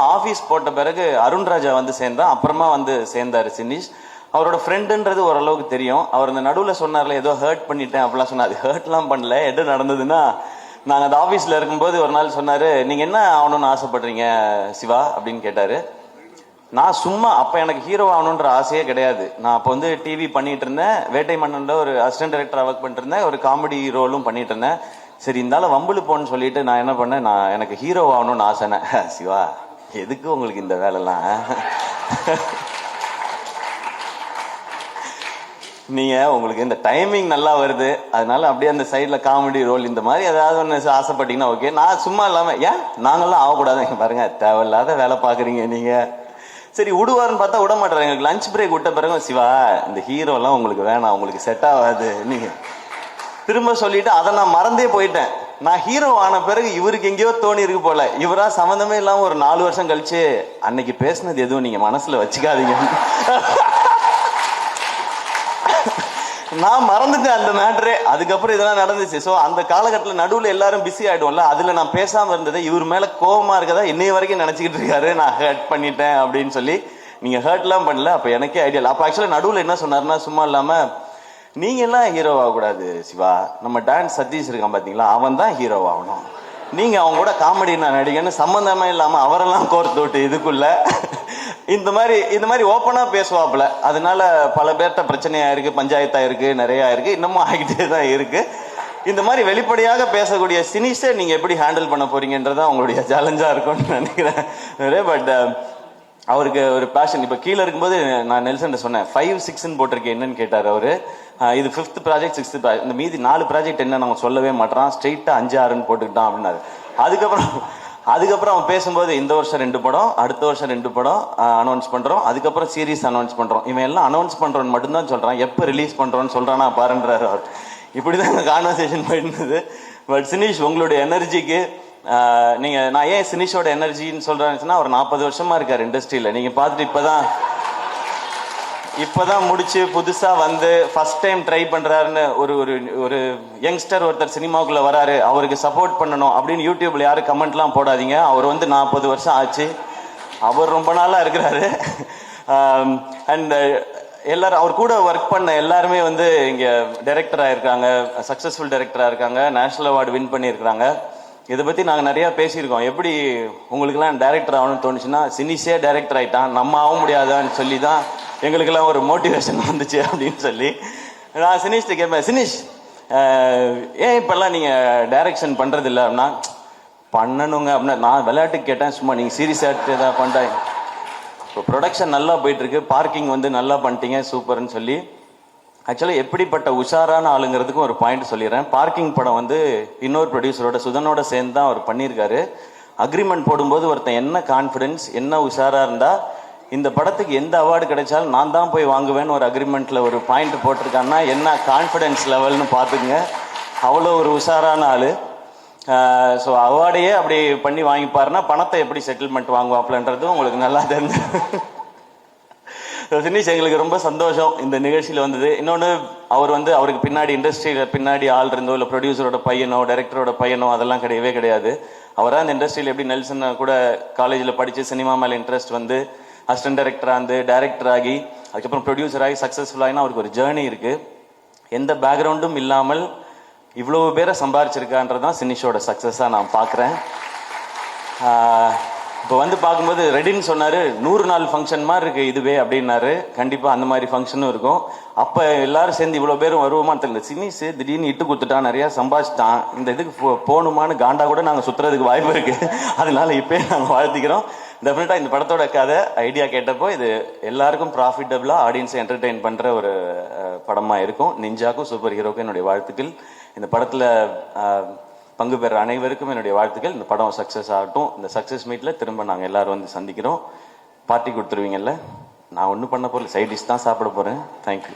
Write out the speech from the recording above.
Office போட்ட பிறகு அருண்ராஜா வந்து சேர்ந்தான். அப்புறமா வந்து சேர்ந்தாரு சினிஷ். அவரோட ஃப்ரெண்டுன்றது ஓரளவுக்கு தெரியும். அவர் அந்த நடுவில் சொன்னார்ல ஏதோ ஹர்ட் பண்ணிட்டேன் அப்படிலாம் சொன்னார். அது ஹர்ட்லாம் பண்ணல. எது நடந்ததுன்னா நாங்கள் அந்த ஆஃபீஸில் இருக்கும்போது ஒரு நாள் சொன்னார் நீங்கள் என்ன ஆகணும்னு ஆசைப்படுறீங்க சிவா? அப்படின்னு கேட்டார். நான் சும்மா அப்போ எனக்கு ஹீரோ ஆகணுன்ற ஆசையே கிடையாது. நான் அப்போ வந்து டிவி பண்ணிட்டு இருந்தேன். வேட்டை மன்னன்ல ஒரு அசிஸ்டன்ட் டைரக்டர் ஒர்க் பண்ணிட்டு இருந்தேன். ஒரு காமெடி ரோலும் பண்ணிட்டு இருந்தேன். சரி இருந்தாலும் வம்புல போன்னு சொல்லிட்டு நான் என்ன பண்ணேன்? நான் எனக்கு ஹீரோ ஆகணும்னு ஆசைனேன். சிவா எதுக்கு உங்களுக்கு இந்த வேலைலாம்? நீங்கள் உங்களுக்கு இந்த டைமிங் நல்லா வருது. அதனால அப்படியே அந்த சைடில் காமெடி ரோல் இந்த மாதிரி ஏதாவது ஒன்று ஆசைப்பட்டீங்கன்னா ஓகே நான் சும்மா இல்லாமல் ஏன்? நாங்களாம் ஆகக்கூடாது. பாருங்க தேவையில்லாத வேலை பார்க்குறீங்க நீங்கள் சரி விடுவாருன்னு பார்த்தா விட மாட்டாரு. எங்களுக்கு லஞ்ச் பிரேக் விட்ட பிறகு சிவா இந்த ஹீரோலாம் உங்களுக்கு வேணாம். உங்களுக்கு செட் ஆகாது. நீங்கள் திரும்ப சொல்லிட்டு அதை நான் மறந்தே போயிட்டேன். நான் ஹீரோ ஆன பிறகு இவருக்கு எங்கேயோ தோணி இருக்கு போல. இவரா சம்மந்தமே இல்லாம ஒரு நாலு வருஷம் கழிச்சு அன்னைக்கு பேசினது எதுவும் நீங்க மனசுல வச்சுக்காதீங்க. நான் மறந்துட்டேன் அந்த மேட்ரே அதுக்கப்புறம் இதெல்லாம் நடந்துச்சு. ஸோ அந்த காலகட்டத்தில் நடுவில் எல்லாரும் பிஸி ஆயிடும்ல அதில் நான் பேசாமல் இருந்தது. இவர் மேலே கோபமாக இருக்கதா இன்னைய வரைக்கும் நினச்சிக்கிட்டு இருக்காரு. நான் ஹர்ட் பண்ணிட்டேன் அப்படின்னு சொல்லி. நீங்கள் ஹர்ட்லாம் பண்ணல. அப்போ எனக்கே ஐடியா இல்லை. அப்போ ஆக்சுவலாக நடுவில் என்ன சொன்னார்னா சும்மா இல்லாமல் நீங்க எல்லாம் ஹீரோ ஆகக்கூடாது சிவா. நம்ம டான்ஸ் சதீஷ் இருக்கான் பாத்தீங்களா? அவன் தான் ஹீரோ ஆகணும். நீங்க அவங்க கூட காமெடி நான் நடிகன்னு சம்பந்தமே இல்லாம அவரெல்லாம் கோர்த்து விட்டு இதுக்குள்ள இந்த மாதிரி இந்த மாதிரி ஓப்பனாக பேசுவாப்புல. அதனால பல பேர்ட்ட பிரச்சனையா இருக்கு பஞ்சாயத்தா இருக்கு நிறையா இருக்கு இன்னமும் ஆகிட்டே தான் இருக்கு. இந்த மாதிரி வெளிப்படையாக பேசக்கூடிய சினிஸை நீங்க எப்படி ஹேண்டில் பண்ண போறீங்கன்றதான் உங்களுடைய சேலஞ்சா இருக்கும்னு நினைக்கிறேன். பட் அவருக்கு ஒரு பேஷன் இப்போ கீழே இருக்கும்போது நான் நெல்சன் சொன்னேன் ஃபைவ் சிக்ஸ்ன்னு போட்டிருக்கேன் என்னன்னு கேட்டார் அவர். இது ஃபிஃப்த் ப்ராஜெக்ட் சிக்ஸ்த் ப்ராஜெக்ட் இந்த மீதி நாலு ப்ராஜெக்ட் என்ன நம்ம சொல்லவே மாட்டான் ஸ்ட்ரெயிட்டாக அஞ்சு ஆறுன்னு போட்டுக்கிட்டான் அப்படின்னாரு. அதுக்கப்புறம் அதுக்கப்புறம் அவன் பேசும்போது இந்த வருஷம் ரெண்டு படம் அடுத்த வருஷம் ரெண்டு படம் அனௌன்ஸ் பண்ணுறோம் அதுக்கப்புறம் சீரீஸ் அனௌன்ஸ் பண்ணுறோம் இவன் எல்லாம் அனௌன்ஸ் பண்றோன்னு மட்டும்தான் சொல்கிறான் எப்போ ரிலீஸ் பண்ணுறோன்னு சொல்கிறானா பாருன்றாரு அவர். இப்படிதான் கான்வர்சேஷன் போயிருந்தது பட் சினிஷ் உங்களுடைய எனர்ஜிக்கு நீங்கள் நான் ஏன் சினிஷோட எனர்ஜின்னு சொல்கிறேன்னு அவர் நாற்பது வருஷமாக இருக்கார் இண்டஸ்ட்ரியில். நீங்கள் பார்த்துட்டு இப்போ தான் இப்போ தான் முடிச்சு புதுசாக வந்து ஃபஸ்ட் டைம் ட்ரை பண்ணுறாருன்னு ஒரு ஒரு ஒரு யங்ஸ்டர் ஒருத்தர் சினிமாவுக்குள்ளே வராரு. அவருக்கு சப்போர்ட் பண்ணணும் அப்படின்னு யூடியூப்பில் யாரும் கமெண்ட்லாம் போடாதீங்க. அவர் வந்து நாற்பது வருஷம் ஆச்சு. அவர் ரொம்ப நாளாக இருக்கிறாரு. அண்ட் எல்லாரும் அவர் கூட ஒர்க் பண்ண எல்லாருமே வந்து இங்கே டைரக்டராக இருக்காங்க சக்ஸஸ்ஃபுல் டைரக்டராக இருக்காங்க. நேஷனல் அவார்டு வின் பண்ணியிருக்காங்க இதை பற்றி நாங்கள் நிறையா பேசியிருக்கோம். எப்படி உங்களுக்கெல்லாம் டைரக்டர் ஆகணும்னு தோணுச்சுன்னா சினிஸே டைரக்டர் ஆகிட்டான் நம்ம ஆக முடியாதான்னு சொல்லி தான் எங்களுக்கெல்லாம் ஒரு மோட்டிவேஷன் வந்துச்சு அப்படின்னு சொல்லி. நான் சினிஷ்ட கேட்பேன் சினிஷ் ஏன் இப்பெல்லாம் நீங்கள் டைரக்ஷன் பண்ணுறது இல்லை அப்படின்னா பண்ணணுங்க அப்படின்னா நான் விளையாட்டுக்கு கேட்டேன் சும்மா நீங்கள் சீரியஸ் ஆகிட்டு ஏதாவது பண்ணுறேன் இப்போ ப்ரொடக்ஷன் நல்லா போயிட்டுருக்கு பார்க்கிங் வந்து நல்லா பண்ணிட்டீங்க சூப்பர்னு சொல்லி ஆக்சுவலாக எப்படிப்பட்ட உஷாரான ஆளுங்கிறதுக்கும் ஒரு பாயிண்ட் சொல்லிடுறேன். பார்க்கிங் படம் வந்து இன்னொரு ப்ரொடியூசரோட சுதனோட சேர்ந்து தான் அவர் பண்ணியிருக்காரு. அக்ரிமெண்ட் போடும்போது ஒருத்தன் என்ன கான்ஃபிடென்ஸ் என்ன உஷாராக இருந்தால் இந்த படத்துக்கு எந்த அவார்டு கிடைச்சாலும் நான் தான் போய் வாங்குவேன்னு ஒரு அக்ரிமெண்ட்டில் ஒரு பாயிண்ட் போட்டிருக்கான்னா என்ன கான்ஃபிடென்ஸ் லெவல்னு பார்த்துக்குங்க. அவ்வளோ ஒரு உஷாரான ஆள். ஸோ அவார்டையே அப்படி பண்ணி வாங்கிப்பாருன்னா பணத்தை எப்படி செட்டில்மெண்ட் வாங்குவாப்லன்றதும் உங்களுக்கு நல்லா தெரிஞ்சு சினிஷ் எங்களுக்கு ரொம்ப சந்தோஷம் இந்த நிகழ்ச்சியில் வந்தது. இன்னொன்று அவர் வந்து அவருக்கு பின்னாடி இண்டஸ்ட்ரியில் பின்னாடி ஆள் இருந்தோ இல்லை ப்ரொடியூசரோட பையனோ டைரக்டரோட பையனோ அதெல்லாம் கிடையவே கிடையாது. அவராக அந்த இண்டஸ்ட்ரியில் எப்படி நெல்சன் கூட காலேஜில் படித்து சினிமா மேலே இன்ட்ரெஸ்ட் வந்து அசிஸ்டன்ட் டைரக்டராக வந்து டைரக்டர் ஆகி அதுக்கப்புறம் ப்ரொடியூசர் ஆகி சக்ஸஸ்ஃபுல்லாகினா அவருக்கு ஒரு ஜேர்னி இருக்குது எந்த பேக்ரவுண்டும் இல்லாமல் இவ்வளோ பேரை சம்பாரிச்சிருக்கான்றது தான் சினிஷோட சக்ஸஸாக நான் பார்க்குறேன். இப்போ வந்து பார்க்கும்போது ரெடின்னு சொன்னாரு நூறு நாள் ஃபங்க்ஷன் மாதிரி இருக்கு இதுவே அப்படின்னாரு. கண்டிப்பா அந்த மாதிரி ஃபங்க்ஷனும் இருக்கும். அப்ப எல்லாரும் சேர்ந்து இவ்வளோ பேரும் வருவோமான்னு தெரியல. சினிஸ் திடீர்னு இட்டு கொடுத்துட்டான் நிறைய சம்பாதிச்சிட்டான். இந்த இதுக்கு போ- போகணுமான்னு காண்டா கூட நாங்கள் சுத்துறதுக்கு வாய்ப்பு இருக்கு. அதனால இப்பயே நாங்கள் வாழ்த்திக்கிறோம். டெஃபினட்டா இந்த படத்தோட கதை ஐடியா கேட்டப்போ இது எல்லாருக்கும் ப்ராஃபிட்டபிளா ஆடியன்ஸை என்டர்டெயின் பண்ற ஒரு படமாக படமா இருக்கும். நிஞ்சாக்கும் சூப்பர் ஹீரோக்கும் என்னுடைய வாழ்த்துக்கள். இந்த படத்துல பங்கு பெற அனைவருக்கும் என்னுடைய வாழ்த்துக்கள். இந்த படம் சக்ஸஸ் ஆகட்டும். இந்த சக்ஸஸ் மீட்ல திரும்ப நாங்கள் எல்லாரும் வந்து சந்திக்கிறோம். பார்ட்டி கொடுத்துருவீங்கல்ல? நான் ஒன்றும் பண்ண போகல சைட் டிஷ் தான் சாப்பிட போறேன். தேங்க்யூ